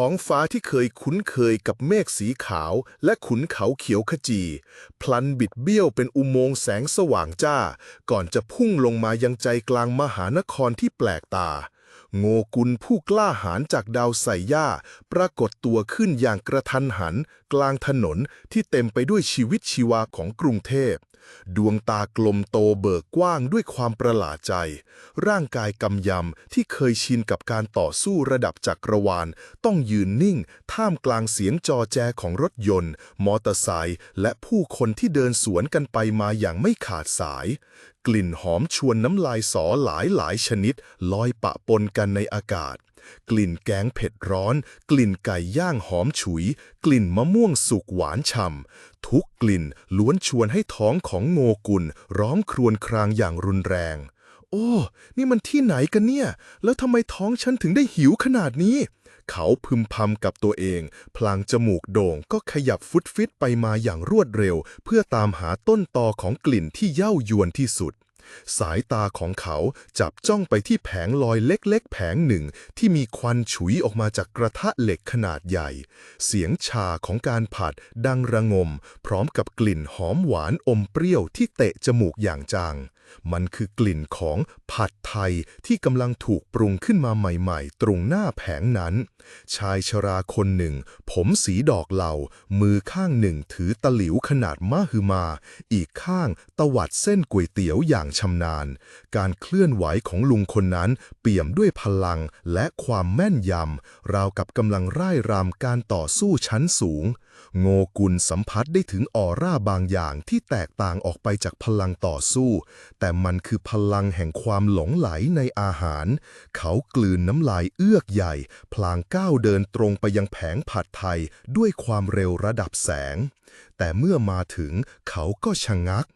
ท้องฟ้าที่เคยคุ้นเคยกับเมฆสีขาวและขุนเขาเขียวขจี พลันบิดเบี้ยวเป็นอุโมงค์แสงสว่างจ้า ก่อนจะพุ่งลงมายังใจกลางมหานครที่แปลกตา โงกุลผู้กล้าหาญจากดาวไสย่า ปรากฏตัวขึ้นอย่างกระทันหัน กลางถนนที่เต็มไปด้วยชีวิตชีวาของกรุงเทพ ดวงตากลมโตเบิกกว้างด้วยความประหลาดใจ ร่างกายกำยำที่เคยชินกับการต่อสู้ระดับจักรวาล ต้องยืนนิ่ง ท่ามกลางเสียงจอแจของรถยนต์ มอเตอร์ไซค์และผู้คนที่เดินสวนกันไปมาอย่างไม่ขาดสาย กลิ่นหอมชวนน้ำลายสอหลายหลายชนิด ลอยปะปนกันในอากาศ กลิ่นแกงเผ็ดร้อน กลิ่นไก่ย่างหอมฉุย กลิ่นมะม่วงสุกหวานฉ่ำ ทุกกลิ่นล้วนชวนให้ท้องของโงกุลร้องครวญครางอย่างรุนแรง โอ้ นี่มันที่ไหนกันเนี่ย แล้วทำไมท้องฉันถึงได้หิวขนาดนี้ เขาพึมพำกับตัวเอง พลางจมูกโด่งก็ขยับฟุตฟิตไปมาอย่างรวดเร็ว เพื่อตามหาต้นตอของกลิ่นที่เย้ายวนที่สุด สายตาของเขาจับจ้องไปที่แผงลอยเล็กๆ แผงหนึ่ง ที่มีควันฉุยออกมาจากกระทะเหล็กขนาดใหญ่ เสียงชาของการผัดดังระงม พร้อมกับกลิ่นหอมหวานอมเปรี้ยวที่เตะจมูกอย่างจางมันคือกลิ่นของผัดไทยที่กำลังถูกปรุงขึ้นมาใหม่ๆ ตรงหน้าแผงนั้น ชายชราคนหนึ่ง ผมสีดอกเหลามือข้างหนึ่งถือตะหลิวขนาดมหึมา อีกข้างตวัดเส้นก๋วยเตี๋ยวอย่างชำนาญ การเคลื่อนไหวของลุงคนนั้นเปี่ยมด้วยพลังและความแม่นยำ ราวกับกำลังร่ายรำการต่อสู้ชั้นสูง โงกุลสัมผัสได้ถึงออร่าบางอย่างที่แตกต่างออกไปจากพลังต่อสู้ แต่มันคือพลังแห่งความหลงไหลในอาหาร เขากลืนน้ำลายเอื้อกใหญ่ พลางก้าวเดินตรงไปยังแผงผัดไทยด้วยความเร็วระดับแสง แต่เมื่อมาถึงเขาก็ชะงัก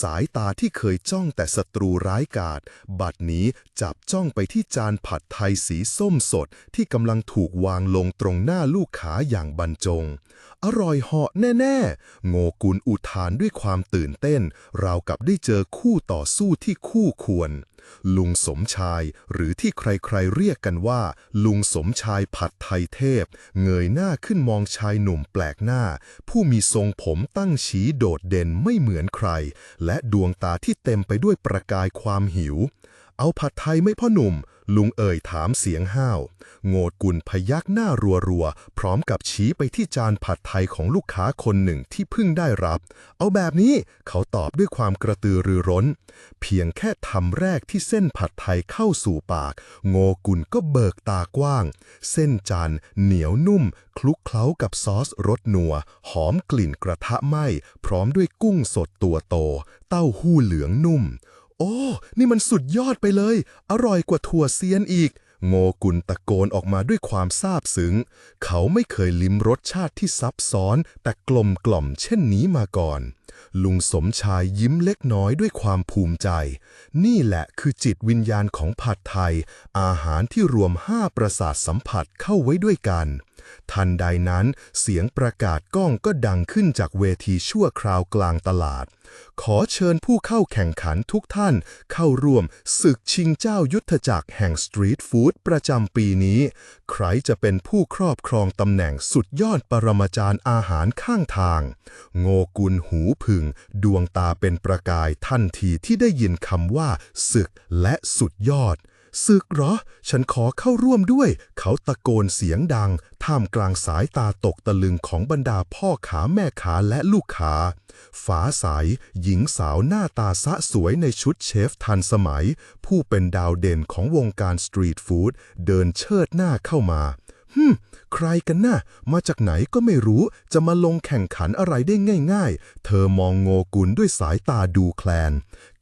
สายตาที่เคยจ้องแต่ศัตรูร้ายกาจบัดนี้จับจ้องไปที่จานผัดไทยสีส้มสดที่กำลังถูกวางลงตรงหน้าลูกค้าอย่างบรรจง อร่อยเหาะแน่ๆ โงกุลอุทานด้วยความตื่นเต้น ราวกับได้เจอคู่ต่อสู้ที่คู่ควร ลุงสมชายหรือที่ใครๆเรียกกันว่า ลุงสมชายผัดไทยเทพ เงยหน้าขึ้นมองชายหนุ่มแปลกหน้า ผู้มีทรงผมตั้งชี้โดดเด่นไม่เหมือนใคร และดวงตาที่เต็มไปด้วยประกายความหิว เอาผัดไทยไม่พ่อหนุ่ม ลุงเอ่ยถามเสียงห้าว โงดกุลพยักหน้ารัวๆ พร้อมกับชี้ไปที่จานผัดไทยของลูกค้าคนหนึ่งที่เพิ่งได้รับ เอาแบบนี้เขาตอบด้วยความกระตือรือร้น เพียงแค่ทำแรกที่เส้นผัดไทยเข้าสู่ปาก โงกุลก็เบิกตากว้าง เส้นจานเหนียวนุ่ม คลุกเคล้ากับซอสรสนัว หอมกลิ่นกระทะไหม้พร้อมด้วยกุ้งสดตัวโต เต้าหู้เหลืองนุ่ม โอ้ นี่มันสุดยอดไปเลย อร่อยกว่าถั่วเซียนอีก โงกุลตะโกนออกมาด้วยความซาบซึ้ง เขาไม่เคยลิ้มรสชาติที่ซับซ้อน แต่กลมกล่อมเช่นนี้มาก่อน ลุงสมชายยิ้มเล็กน้อยด้วยความภูมิใจ นี่แหละคือจิตวิญญาณของผัดไทย อาหารที่รวมห้าประสาทสัมผัสเข้าไว้ด้วยกัน ทันใดนั้นเสียงประกาศก้องก็ดังขึ้นจากเวทีชั่วคราวกลางตลาด ขอเชิญผู้เข้าแข่งขันทุกท่านเข้าร่วมศึกชิงเจ้ายุทธจักรแห่งสตรีทฟู้ดประจำปีนี้ ใครจะเป็นผู้ครอบครองตำแหน่งสุดยอดปรมาจารย์อาหารข้างทาง โงกุลหูผึ่ง ดวงตาเป็นประกายทันทีที่ได้ยินคำว่าศึกและสุดยอด ศึกเหรอ ฉันขอเข้าร่วมด้วย เขาตะโกนเสียงดัง ท่ามกลางสายตาตกตะลึงของบรรดาพ่อขาแม่ขาและลูกขา ฝาใสหญิงสาวหน้าตาสะสวยในชุดเชฟทันสมัย ผู้เป็นดาวเด่นของวงการสตรีทฟู้ดเดินเชิดหน้าเข้ามา ฮึมใครกันนะ่ะ มาจากไหนก็ไม่รู้จะมาลงแข่งขันอะไรได้ง่าย ๆ เธอมองโงกุลด้วยสายตาดูแคลน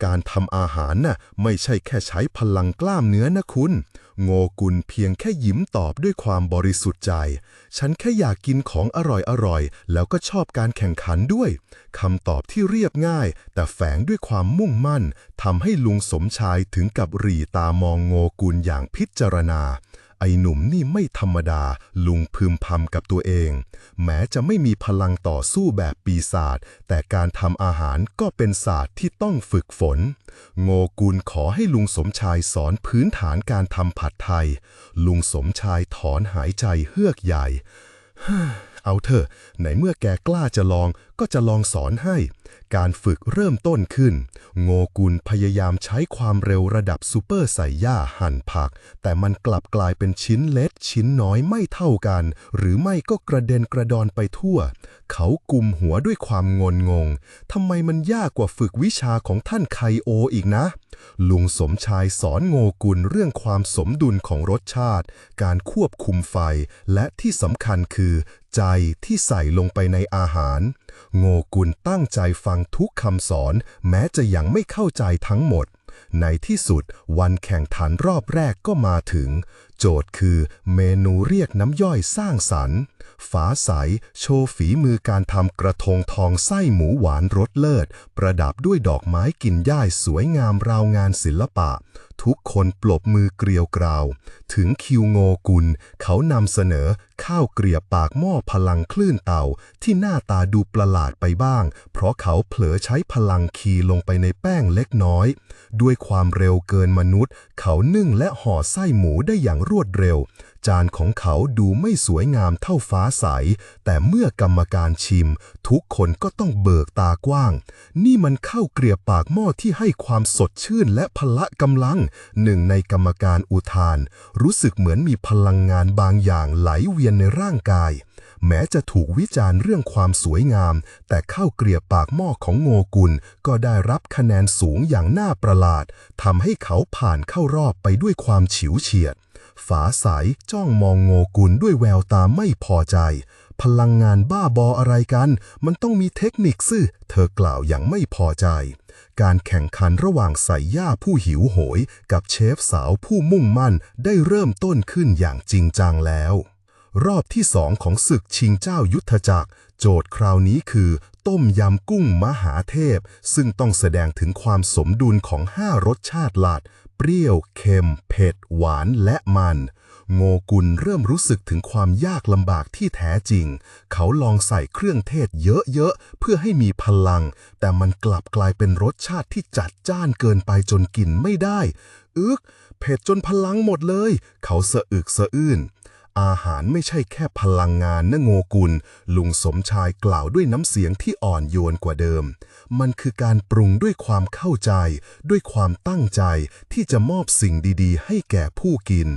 การทำอาหารน่ะไม่ใช่แค่ใช้พลังกล้ามเนื้อนะคุณ โงกุลเพียงแค่ยิ้มตอบด้วยความบริสุทธิ์ใจ ฉันแค่อยากกินของอร่อยๆ แล้วก็ชอบการแข่งขันด้วยคำตอบที่เรียบง่าย แต่แฝงด้วยความมุ่งมั่นทำให้ลุงสมชายถึงกับหรีตามองโงกุลอย่างพิจารณา ไอ้หนุ่มนี่ไม่ธรรมดา ลุงพึมพำกับตัวเอง แม้จะไม่มีพลังต่อสู้แบบปีศาจแต่การทำอาหารก็เป็นศาสตร์ที่ต้องฝึกฝน โงกุลขอให้ลุงสมชายสอนพื้นฐานการทำผัดไทย ลุงสมชายถอนหายใจเฮือกใหญ่ เอาเถอะ ไหนเมื่อแกกล้าจะลองก็จะลองสอนให้ การฝึกเริ่มต้นขึ้น โงกุลพยายามใช้ความเร็วระดับซูเปอร์ใส่ย่าหั่นผัก แต่มันกลับกลายเป็นชิ้นเล็กชิ้นน้อยไม่เท่ากัน หรือไม่ก็กระเด็นกระดอนไปทั่ว เขากุมหัวด้วยความงนงง ทำไมมันยากกว่าฝึกวิชาของท่านไคโออีกนะ ลุงสมชายสอนโงกุลเรื่องความสมดุลของรสชาติ การควบคุมไฟ และที่สำคัญคือ ใจที่ใส่ลงไปในอาหาร โงกุลตั้งใจฟังทุกคำสอน แม้จะยังไม่เข้าใจทั้งหมด ในที่สุดวันแข่งขันรอบแรกก็มาถึง โจทย์คือเมนูเรียกน้ำย่อยสร้างสรรค์ ฝาใส โชว์ฝีมือการทำกระทงทองไส้หมูหวานรสเลิศ ประดับด้วยดอกไม้กินย่ายสวยงามราวงานศิลปะ ทุกคนปลบมือเกลียวกราว ถึงคิวโงกุล เขานำเสนอข้าวเกลียบปากหม้อพลังคลื่นเต่า ที่หน้าตาดูประหลาดไปบ้าง เพราะเขาเผลอใช้พลังคีลงไปในแป้งเล็กน้อย ด้วยความเร็วเกินมนุษย์ เขานึ่งและห่อไส้หมูได้อย่างรวดเร็ว จานของเขาดูไม่สวยงามเท่าฟ้าใส แต่เมื่อกรรมการชิม ทุกคนก็ต้องเบิกตากว้าง นี่มันเข้าเกลียบปากหม้อที่ให้ความสดชื่นและพละกำลัง หนึ่งในกรรมการอุทาน รู้สึกเหมือนมีพลังงานบางอย่างไหลเวียนในร่างกาย แม้จะถูกวิจารณ์เรื่องความสวยงาม แต่ข้าวเกลียบปากหม้อของโงกุลก็ได้รับคะแนนสูงอย่างน่าประหลาดทำให้เขาผ่านเข้ารอบไปด้วยความฉิวเฉียด ฝาใสจ้องมองโงกุลด้วยแววตาไม่พอใจ พลังงานบ้าบออะไรกัน มันต้องมีเทคนิคซื่อเธอกล่าวอย่างไม่พอใจ การแข่งขันระหว่างส่ย่าผู้หิวโหย กับเชฟสาวผู้มุ่งมั่นได้เริ่มต้นขึ้นอย่างจริงจังแล้ว รอบที่สองของศึกชิงเจ้ายุทธจักร โจทย์คราวนี้คือต้มยำกุ้งมหาเทพ ซึ่งต้องแสดงถึงความสมดุลของห้ารสชาติหลัด เปรี้ยว เค็ม เผ็ด หวานและมัน โงกุลเริ่มรู้สึกถึงความยากลำบากที่แท้จริง เขาลองใส่เครื่องเทศเยอะๆ เพื่อให้มีพลัง แต่มันกลับกลายเป็นรสชาติที่จัดจ้านเกินไปจนกินไม่ได้ อึก เผ็ดจนพลังหมดเลย เขาสะอึกสะอื้น อาหารไม่ใช่แค่พลังงานนะโงกุล ลุงสมชายกล่าวด้วยน้ำเสียงที่อ่อนโยนกว่าเดิม มันคือการปรุงด้วยความเข้าใจ ด้วยความตั้งใจที่จะมอบสิ่งดีๆ ให้แก่ผู้กิน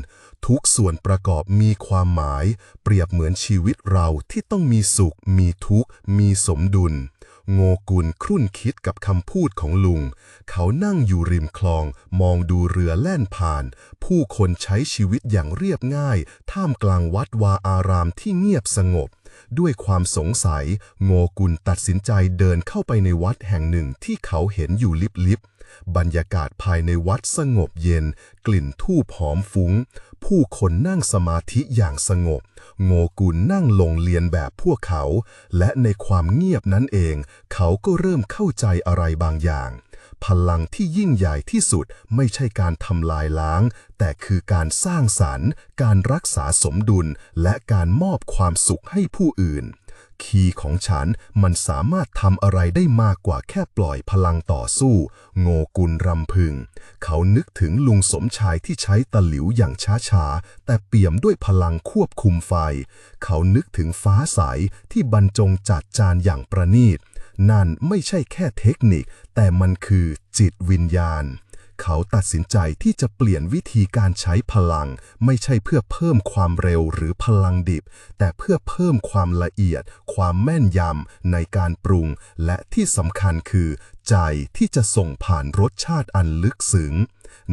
ทุกส่วนประกอบมีความหมาย เปรียบเหมือนชีวิตเราที่ต้องมีสุข มีทุกข์ มีสมดุล โงกุลครุ่นคิดกับคำพูดของลุง เขานั่งอยู่ริมคลอง มองดูเรือแล่นผ่าน ผู้คนใช้ชีวิตอย่างเรียบง่าย ท่ามกลางวัดวาอารามที่เงียบสงบ ด้วยความสงสัย โงกุลตัดสินใจเดินเข้าไปในวัดแห่งหนึ่งที่เขาเห็นอยู่ลิบๆ บรรยากาศภายในวัดสงบเย็น กลิ่นทูบหอมฟุง้ง ผู้คนนั่งสมาธิอย่างสงบ โงกุลนั่งลงเรียนแบบพวกเขา และในความเงียบนั้นเอง เขาก็เริ่มเข้าใจอะไรบางอย่าง พลังที่ยิ่งใหญ่ที่สุดไม่ใช่การทำลายล้าง แต่คือการสร้างสรรค์ การรักษาสมดุล และการมอบความสุขให้ผู้อื่น คีย์ของฉันมันสามารถทำอะไรได้มากกว่าแค่ปล่อยพลังต่อสู้ โงกุลรำพึง เขานึกถึงลุงสมชายที่ใช้ตะหลิวอย่างช้าๆ แต่เปี่ยมด้วยพลังควบคุมไฟ เขานึกถึงฟ้าใสที่บรรจงจัดจานอย่างประณีต นั่นไม่ใช่แค่เทคนิค แต่มันคือจิตวิญญาณ เขาตัดสินใจที่จะเปลี่ยนวิธีการใช้พลัง ไม่ใช่เพื่อเพิ่มความเร็วหรือพลังดิบ แต่เพื่อเพิ่มความละเอียด ความแม่นยำในการปรุง และที่สำคัญคือ ใจที่จะส่งผ่านรสชาติอันลึกซึ้ง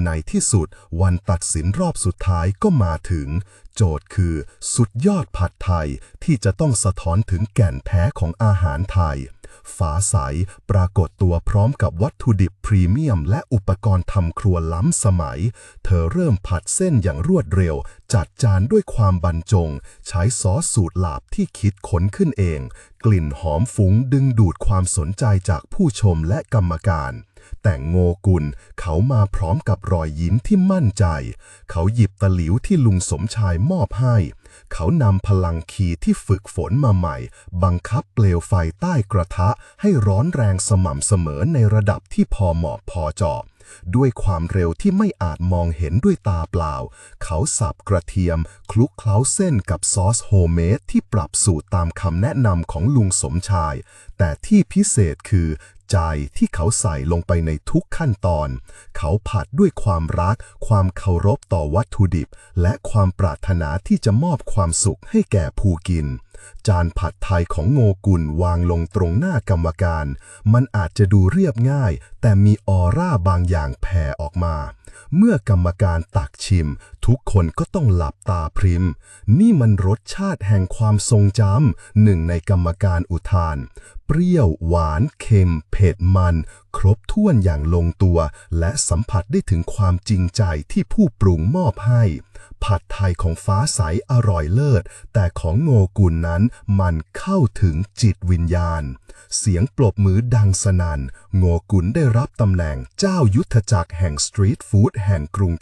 ในที่สุดวันตัดสินรอบสุดท้ายก็มาถึง โจทย์คือ สุดยอดผัดไทยที่จะต้องสะท้อนถึงแก่นแท้ของอาหารไทย ฝาใสปรากฏตัวพร้อมกับวัตถุดิบพรีเมียม และอุปกรณ์ทำครัวล้ำสมัย เธอเริ่มผัดเส้นอย่างรวดเร็ว จัดจานด้วยความบรรจง ใช้ซอสสูตรลาบที่คิดค้นขึ้นเอง กลิ่นหอมฟุ้งดึงดูดความสนใจจากผู้ชมและกรรมการแต่งโงกุลเขามาพร้อมกับรอยยิ้มที่มั่นใจ เขาหยิบตะหลิวที่ลุงสมชายมอบให้ เขานำพลังขีที่ฝึกฝนมาใหม่ บังคับเปลวไฟใต้กระทะให้ร้อนแรงสม่ำเสมอในระดับที่พอเหมาะพอเจาะ ด้วยความเร็วที่ไม่อาจมองเห็นด้วยตาเปล่า เขาสับกระเทียม คลุกเคล้าเส้นกับซอสโฮเมดที่ปรับสูตรตามคำแนะนำของลุงสมชาย แต่ที่พิเศษคือใจที่เขาใส่ลงไปในทุกขั้นตอน เขาผัดด้วยความรัก ความเคารพต่อวัตถุดิบ และความปรารถนาที่จะมอบความสุขให้แก่ผู้กิน จานผัดไทยของโงกุลวางลงตรงหน้ากรรมการ มันอาจจะดูเรียบง่าย แต่มีออร่าบางอย่างแผ่ออกมา เมื่อกรรมการตักชิม ทุกคนก็ต้องหลับตาพริม นี่มันรสชาติแห่งความทรงจำหนึ่งในกรรมการอุทาน เปรี้ยว หวาน เค็ม เผ็ดมัน ครบถ้วนอย่างลงตัว และสัมผัสได้ถึงความจริงใจที่ผู้ปรุงมอบให้ ผัดไทยของฟ้าใสอร่อยเลิศ แต่ของโงกุลนั้นมันเข้าถึงจิตวิญญาณ เสียงปรบมือดังสนัน่น โงกุลได้รับตำแหน่งเจ้ายุทธจักรแห่งสตรีทฟู้ดแห่งกรุงเทพ